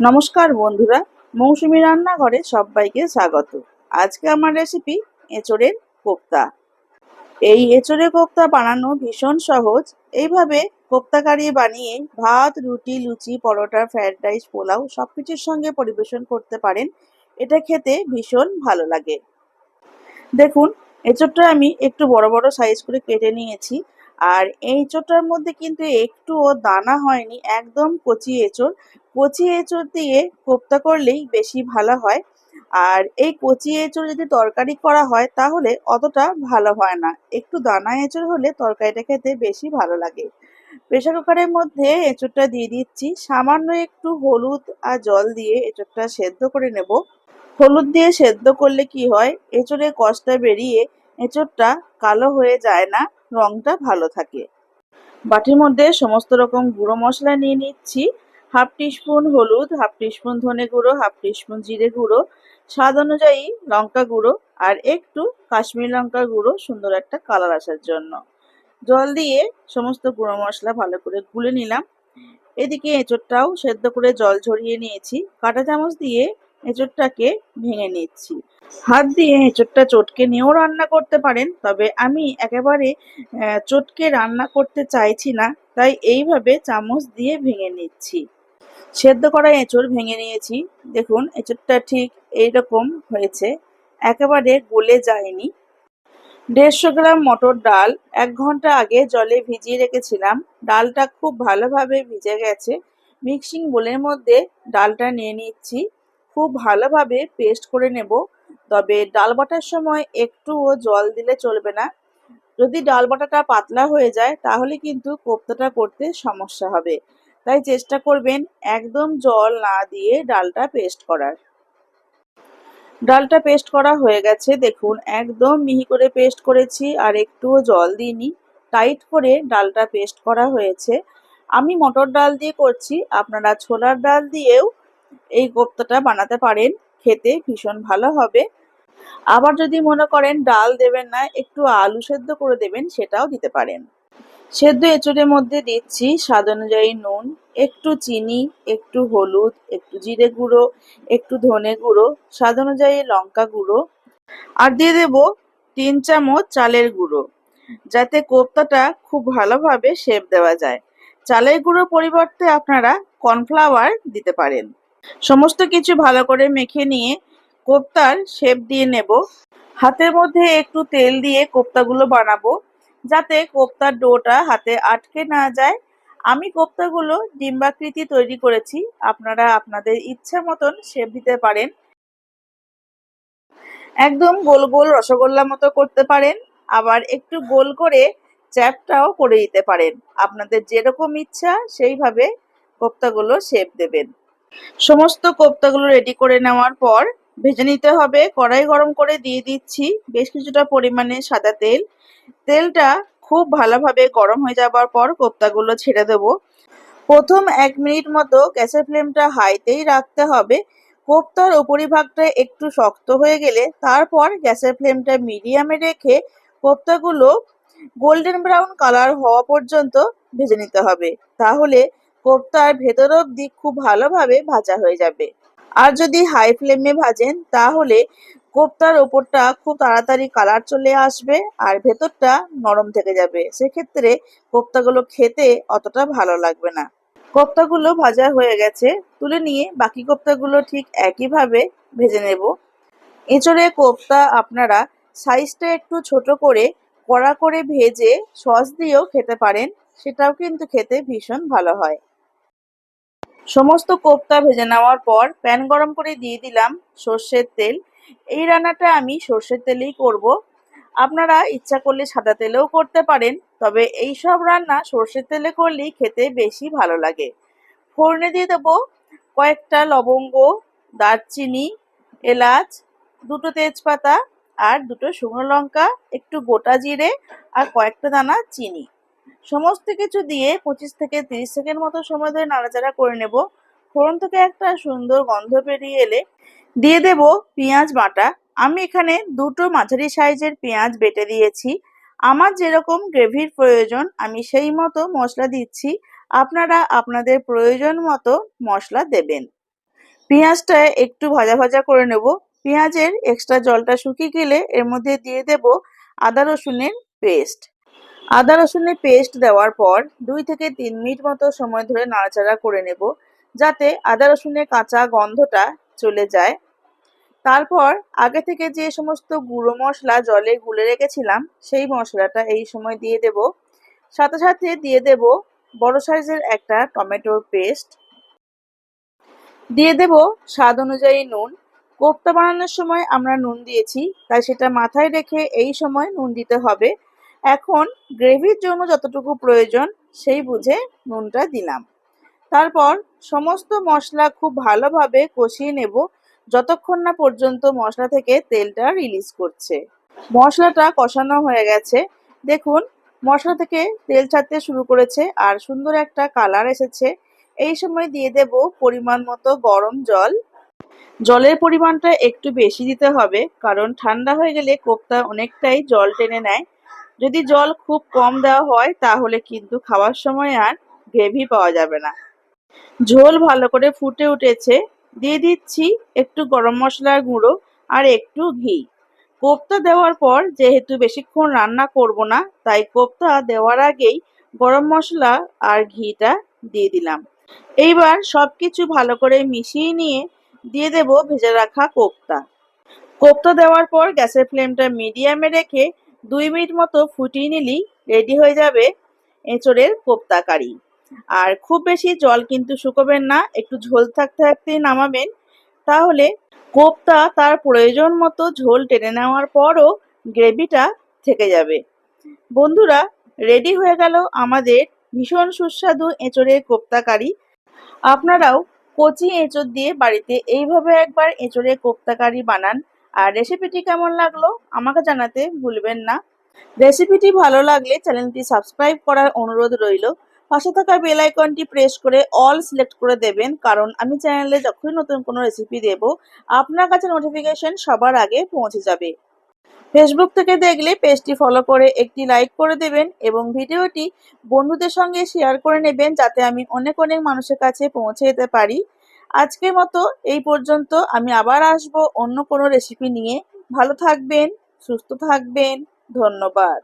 নমস্কার বন্ধুরা, মৌসুমি রান্নাঘরে সবাইকে স্বাগত। আজকে আমার রেসিপি এঁচড়ের কোপ্তা। এই এঁচড়ের কোপ্তা বানানো ভীষণ সহজ। এইভাবে কোপ্তা কারি বানিয়ে ভাত, রুটি, লুচি, পরোটা ফ্রায়েড রাইস পোলাও সব কিছুর সঙ্গে পরিবেশন করতে পারেন। এটা খেতে ভীষণ ভালো লাগে। দেখুন, এঁচড়টা আমি একটু বড় বড় সাইজ করে কেটে নিয়েছি। আর এঁচড়টার মধ্যে কিন্তু একটুও দানা হয়নি, একদম কচি এঁচড় কচি এঁচড় দিয়ে কোপ্তা করলেই বেশি ভালো হয়। আর এই কচি এঁচড় যদি তরকারি করা হয়, তাহলে অতটা ভালো হয় না। একটু দানা এঁচড় হলে তরকারিটা খেতে বেশি ভালো লাগে। প্রেশার কুকারের মধ্যে এঁচড়টা দিয়ে দিচ্ছি। সামান্য একটু হলুদ আর জল দিয়ে এঁচড়টা সেদ্ধ করে নেব। হলুদ দিয়ে সেদ্ধ করলে কি হয় এঁচড়ের কষটা বেরিয়ে এঁচড়টা কালো হয়ে যায় না। রংটা ভালো থাকে। বাটির মধ্যে সমস্ত রকম গুঁড়ো মশলা নিয়ে নিচ্ছি। হাফ টিস্পুন হলুদ, হাফ টিস্পুন ধনে গুঁড়ো, হাফ টিস্পুন জিরে গুঁড়ো। স্বাদ অনুযায়ী লঙ্কা গুঁড়ো আর একটু কাশ্মীর লঙ্কা গুঁড়ো সুন্দর একটা কালার আসার জন্য। জল দিয়ে সমস্ত গুঁড়ো মশলা ভালো করে গুলে নিলাম। এদিকে এঁচড়টাও সেদ্ধ করে জল ঝরিয়ে নিয়েছি। কাঁটা চামচ দিয়ে এঁচড়টাকে ভেঙে নিচ্ছি। হাত দিয়ে এঁচড়টা চটকে নিয়েও রান্না করতে পারেন, তবে আমি একেবারে চটকে রান্না করতে চাইছি না, তাই এইভাবে চামচ দিয়ে ভেঙে নিচ্ছি। সেদ্ধ করা এঁচড় ভেঙে নিয়েছি। দেখুন, এঁচড়টা ঠিক এইরকম হয়েছে, একেবারে গলে যায়নি। দেড়শো গ্রাম মটর ডাল, এক ঘণ্টা আগে জলে ভিজিয়ে রেখেছিলাম। ডালটা খুব ভালোভাবে ভিজে গেছে। মিক্সিং বোলের মধ্যে ডালটা নিয়ে নিচ্ছি। খুব ভালোভাবে পেস্ট করে নেব। তবে ডাল বাটার সময় একটুও জল দিলে চলবে না। যদি ডাল বাটাটা পাতলা হয়ে যায়, তাহলে কিন্তু কোপ্তাটা করতে সমস্যা হবে। তাই চেষ্টা করবেন একদম জল না দিয়ে ডালটা পেস্ট করার। ডালটা পেস্ট করা হয়ে গেছে, দেখুন একদম মিহি করে পেস্ট করেছি আর একটুও জল দিইনি। টাইট করে ডালটা পেস্ট করা হয়েছে। আমি মটর ডাল দিয়ে করছি, আপনারা ছোলার ডাল দিয়েও এই কোপ্তাটা বানাতে পারেন, খেতে ভীষণ ভালো হবে। আবার যদি মনে করেন ডাল দেবেন না, একটু আলু সেদ্ধ করে দেবেন, সেটাও দিতে পারেন। সেদ্ধ এঁচড়ের মধ্যে দিচ্ছি স্বাদ অনুযায়ী নুন, একটু চিনি, একটু হলুদ, একটু জিরে গুঁড়ো, একটু ধনে গুঁড়ো, স্বাদ অনুযায়ী লঙ্কা গুঁড়ো, আর দিয়ে দেব তিন চামচ চালের গুঁড়ো, যাতে কোপ্তাটা খুব ভালোভাবে শেপ দেওয়া যায়। চালের গুঁড়ো পরিবর্তে আপনারা কর্নফ্লাওয়ার দিতে পারেন। সমস্ত কিছু ভালো করে মেখে নিয়ে কোপ্তার শেপ দিয়ে নেব। হাতের মধ্যে একটু তেল দিয়ে কোপ্তাগুলো বানাবো, যাতে কোপ্তার ডোটা হাতে আটকে না যায়। আমি কোপ্তাগুলো ডিম্বাকৃতি তৈরি করেছি, আপনারা আপনাদের ইচ্ছা মতন শেপ দিতে পারেন। একদম গোল গোল রসগোল্লা মতো করতে পারেন, আবার একটু গোল করে চ্যাপটাও করে দিতে পারেন। আপনাদের যেরকম ইচ্ছা সেইভাবে কোপ্তাগুলো শেপ দেবেন। সমস্ত কোপ্তাগুলো রেডি করে নেওয়ার পর ভেজে নিতে হবে। কড়াই গরম করে দিয়ে দিচ্ছি বেশ কিছুটা পরিমাণে সাদা তেল। তেলটা খুব ভালোভাবে গরম হয়ে যাবার পর কোপ্তাগুলো ছেড়ে দেব। প্রথম এক মিনিট মতো গ্যাসের ফ্লেমটা হাইতেই রাখতে হবে। কোপ্তার উপরিভাগটা একটু শক্ত হয়ে গেলে তারপর গ্যাসের ফ্লেমটা মিডিয়ামে রেখে কোপ্তাগুলো গোল্ডেন ব্রাউন কালার হওয়া পর্যন্ত ভেজে নিতে হবে। তাহলে কোপ্তার ভেতর অব্দি খুব ভালোভাবে ভাজা হয়ে যাবে। আর যদি হাই ফ্লেমে ভাজেন, তাহলে কোপ্তার ওপরটা খুব তাড়াতাড়ি কালার চলে আসবে আর ভেতরটা নরম থেকে যাবে। সেক্ষেত্রে কোপ্তাগুলো খেতে অতটা ভালো লাগবে না। কোপ্তাগুলো ভাজা হয়ে গেছে, তুলে নিয়ে বাকি কোপ্তাগুলো ঠিক একইভাবে ভেজে নেব। এঁচড়ে কোপ্তা আপনারা সাইজটা একটু ছোট করে, কড়া করে ভেজে সস দিয়েও খেতে পারেন। সেটাও কিন্তু খেতে ভীষণ ভালো হয়। সমস্ত কোপ্তা ভেজে নেওয়ার পর প্যান গরম করে দিয়ে দিলাম সর্ষের তেল। এই রান্নাটা আমি সর্ষের তেলেই করব। আপনারা ইচ্ছা করলে সাদা তেলেও করতে পারেন, তবে এই সব রান্না সর্ষের তেলে করলেই খেতে বেশি ভালো লাগে। ফোড়নে দিয়ে দেবো কয়েকটা লবঙ্গ, দারচিনি, এলাচ, দুটো তেজপাতা আর দুটো শুকনো লঙ্কা, একটু গোটা জিরে আর কয়েকটা দানা চিনি। সমস্ত কিছু দিয়ে পঁচিশ থেকে তিরিশ সেকেন্ড মতো সময় ধরে নাড়াচাড়া করে নেব। ফোড়ন থেকে একটা সুন্দর গন্ধ বেরিয়ে এলে দিয়ে দেব পেঁয়াজ বাটা। আমি এখানে দুটো মাঝারি সাইজের পেঁয়াজ বেটে দিয়েছি। আমার যেরকম গ্রেভির প্রয়োজন, আমি সেই মতো মশলা দিচ্ছি। আপনারা আপনাদের প্রয়োজন মতো মশলা দেবেন। পেঁয়াজটা একটু ভাজা ভাজা করে নেব। পেঁয়াজের এক্সট্রা জলটা শুকিয়ে গেলে এর মধ্যে দিয়ে দেব আদা রসুনের পেস্ট আদা, রসুনের পেস্ট দেওয়ার পর দুই থেকে তিন মিনিট মতো সময় ধরে নাড়াচাড়া করে নেব, যাতে আদা, রসুনের কাঁচা গন্ধটা চলে যায়। তারপর আগে থেকে যে সমস্ত গুঁড়ো মশলা জলে গুলে রেখেছিলাম, সেই মশলাটা এই সময় দিয়ে দেব। সাথে সাথে দিয়ে দেব বড় সাইজের একটা টমেটোর পেস্ট দিয়ে দেব স্বাদ অনুযায়ী নুন। কোপ্তা বানানোর সময় আমরা নুন দিয়েছি, তাই সেটা মাথায় রেখে এই সময় নুন দিতে হবে। এখন গ্রেভির জন্য যতটুকু প্রয়োজন, সেই বুঝে নুনটা দিলাম। তারপর সমস্ত মশলা খুব ভালোভাবে কষিয়ে নেব, যতক্ষণ না পর্যন্ত মশলা থেকে তেলটা রিলিজ করছে। মশলাটা কষানো হয়ে গেছে। দেখুন, মশলা থেকে তেল ছাড়তে শুরু করেছে আর সুন্দর একটা কালার এসেছে। এই সময় দিয়ে দেব পরিমাণ মতো গরম জল। জলের পরিমাণটা একটু বেশি দিতে হবে, কারণ ঠান্ডা হয়ে গেলে কোপ্তা অনেকটাই জল টেনে নেয়। যদি জল খুব কম দেওয়া হয়, তাহলে কিন্তু খাওয়ার সময় আর গ্রেভি পাওয়া যাবে না। ঝোল ভালো করে ফুটে উঠেছে। দিয়ে দিচ্ছি একটু গরম মশলার গুঁড়ো আর একটু ঘি। কোপ্তা দেওয়ার পর যেহেতু বেশিক্ষণ রান্না করব না, তাই কোপ্তা দেওয়ার আগেই গরম মশলা আর ঘিটা দিয়ে দিলাম। এইবার সব কিছু ভালো করে মিশিয়ে নিয়ে দিয়ে দেব ভেজে রাখা কোপ্তা। কোপ্তা দেওয়ার পর গ্যাসের ফ্লেমটা মিডিয়ামে রেখে দুই মিনিট মতো ফুটিয়ে নিলেই রেডি হয়ে যাবে এঁচড়ের কোপ্তা কারি। আর খুব বেশি জল কিন্তু শুকোবেন না, একটু ঝোল থাকতে থাকতেই নামাবেন। তাহলে কোপ্তা তার প্রয়োজন মতো ঝোল টেনে নেওয়ার পরও গ্রেভিটা থেকে যাবে। বন্ধুরা, রেডি হয়ে গেল আমাদের ভীষণ সুস্বাদু এঁচড়ের কোপ্তা কারি। আপনারাও কচি এঁচড় দিয়ে বাড়িতে এইভাবে একবার এঁচড়ের কোপ্তা কারি বানান। আর রেসিপিটি কেমন লাগল আমাকে জানাতে ভুলবেন না। রেসিপিটি ভালো লাগলে চ্যানেলটি সাবস্ক্রাইব করার অনুরোধ রইল। পাশে থাকা বেল আইকনটি প্রেস করে অল সিলেক্ট করে দেবেন, কারণ আমি চ্যানেলে যখনই নতুন কোনো রেসিপি দেব, আপনার কাছে নোটিফিকেশন সবার আগে পৌঁছে যাবে। ফেসবুক থেকে দেখলে পেজটি ফলো করে একটি লাইক করে দেবেন এবং ভিডিওটি বন্ধুদের সঙ্গে শেয়ার করে নেবেন, যাতে আমি অনেক অনেক মানুষের কাছে পৌঁছে যেতে পারি। আজকের মতো এই পর্যন্ত আমি আবার আসব অন্য কোনো রেসিপি নিয়ে। ভালো থাকবেন, সুস্থ থাকবেন, ধন্যবাদ।